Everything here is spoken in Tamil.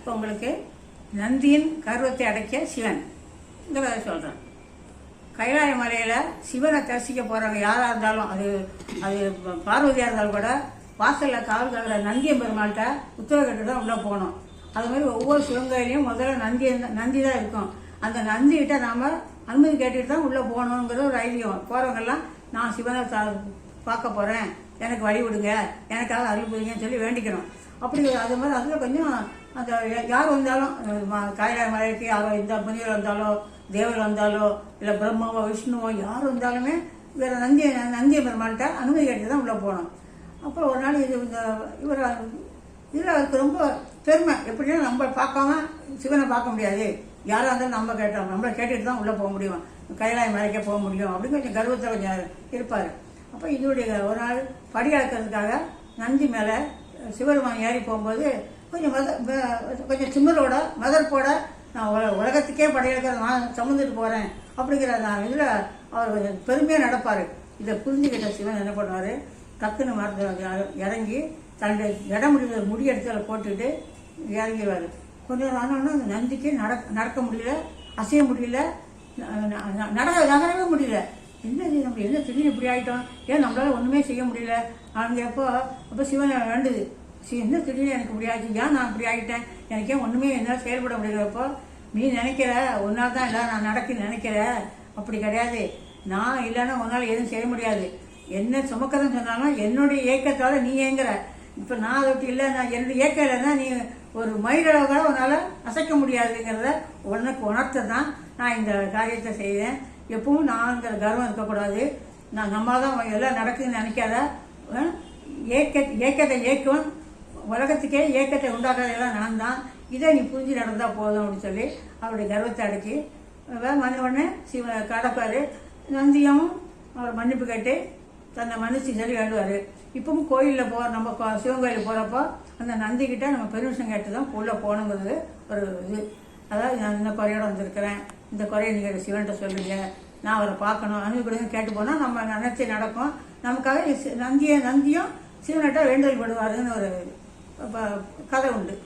இப்போ உங்களுக்கு நந்தியின் கர்வத்தை அடைக்க சிவன். இந்த சொல்கிறேன் கைலாய மலையில் சிவனை தரிசிக்க போகிறவங்க யாராக இருந்தாலும் அது அது பார்வதியாக இருந்தாலும் கூட வாசலில் காவல் காக்கிற நந்தியம் பெருமாள்கிட்ட உத்தரவு கட்டு தான் உள்ளே போகணும். அது மாதிரி ஒவ்வொரு சிவங்கோயிலையும் முதல்ல நந்தி நந்தி தான் இருக்கும். அந்த நந்திகிட்ட நாம் அனுமதி கேட்டுட்டு தான் உள்ளே போகணுங்கிற ஒரு ஐதீகம். போகிறவங்கெல்லாம் நான் சிவனை பார்க்க போகிறேன் எனக்கு வழி விடுங்க. எனக்காக அருள் புரியுங்கன்னு சொல்லி வேண்டிக்கணும் அப்படி அது மாதிரி அதில் கொஞ்சம் அந்த யார் வந்தாலும் அஹ் கைலாய மலைக்கு யாரோ இந்த முனிவர் வந்தாலோ தேவர் வந்தாலோ இல்லை பிரம்மாவோ விஷ்ணுவோ யார் வந்தாலுமே வேற நந்தி நந்திய பெருமாள்கிட்ட அனுமதி கேட்டு தான் உள்ளே போகணும் அப்போ ஒரு நாள் இது இந்த இவர் இதில் அதுக்கு ரொம்ப பெருமை. எப்படின்னா நம்ம பார்க்காம சிவனை பார்க்க முடியாது. யாராக இருந்தாலும் நம்ம கேட்டோம் நம்மளை கேட்டுட்டு தான் உள்ளே போக முடியும். கைலாய மலைக்கே போக முடியும். அப்படின்னு கொஞ்சம் கர்வத்தில் கொஞ்சம் இருப்பார். அப்போ இதனுடைய ஒரு நாள் படி அளக்கிறதுக்காக நந்தி மேலே சிவபெருமான் ஏறி போகும்போது கொஞ்சம் மத கொஞ்சம் திமிரோட மதர்ப்போட நான் உல- உலகத்துக்கே படையெடுக்கிற நான் சமந்துட்டு போகிறேன் அப்படிங்கிற நான் இதில் அவர் கொஞ்சம் பெருமையாக நடப்பார். இதை புரிஞ்சுக்கிட்ட சிவன் என்ன பண்ணுவார்? டக்குன்னு மரத்தில் இறங்கி தன்னுடைய இடம் முடிவு முடி எடுத்து அதில் போட்டுட்டு இறங்கிடுவார். கொஞ்சம் நேரம் ஆனோன்னா அந்த நந்திக்கு நடக்க நடக்க முடியல அசைய முடியல நடக்க நகரவே முடியல. என்ன இது? நம்ம என்ன திடீர்னு இப்படி ஆகிட்டோம் ஏன் நம்மளால ஒன்றுமே செய்ய முடியல? அங்கே எப்போ அப்போ சிவன் வேண்டுது. சி என்ன திடீர்னு எனக்கு இப்படி ஆச்சு? ஏன் நான் இப்படி ஆகிட்டேன் எனக்கு ஏன் ஒன்றுமே என்னால் செயல்பட முடியலப்போ நீ நினைக்கிற ஒன்றால் தான் எல்லாம் நான் நடக்க நினைக்கிற அப்படி கிடையாது. நான் இல்லைன்னா உன்னால் எதுவும் செய்ய முடியாது. என்ன சுமக்கிறதுன்னு சொன்னாலும் என்னுடைய ஏக்கத்தால் நீ ஏங்குற. இப்போ நான் அதை விட்டு இல்லை நான் என்னுடைய ஏக்கம் இல்லைன்னா நீ ஒரு மயிலளவு கூட உன்னால் அசைக்க முடியாதுங்கிறத உனக்கு உணர்த்த தான் நான் இந்த காரியத்தை செய்தேன். எப்பவும் நான்கிற கர்வம் இருக்கக்கூடாது. நான் நம்ம தான் எல்லாம் நடக்குதுன்னு நினைக்காத. ஏக்க ஏக்கத்தை ஏக்கம் உலகத்துக்கே ஏக்கத்தை உண்டாக்குறதெல்லாம் நடந்தான். இதை நீ புரிஞ்சு நடந்தால் போதும் அப்படின்னு சொல்லி அவருடைய கர்வத்தை அடக்கி வந்த உடனே சிவ கடப்பார் நந்தியும் அவர் மன்னிப்பு கேட்டு தன்னை மன்னிச்சு சொல்லி வேண்டுவார் இப்பவும் கோயிலில் போகிற நம்ம கோ- சிவன் கோயிலுக்கு போகிறப்போ அந்த நந்திக்கிட்ட நம்ம பெர்மிஷன் கேட்டு தான் உள்ளே போகணுங்கிறது ஒரு இது. அதாவது நான் இந்த குறையோட வந்திருக்கிறேன். இந்த குறையை நீங்கள் சிவன்கிட்ட சொல்லுங்க நான் அவரை பார்க்கணும் அனுப்பிடுங்க கேட்டு போனால் நம்ம நினச்சி நடக்கும். நமக்காக சி- நந்தியும் சிவன்கிட்ட வேண்டுதல் படுவாருன்னு ஒரு ப- கதை உண்டு.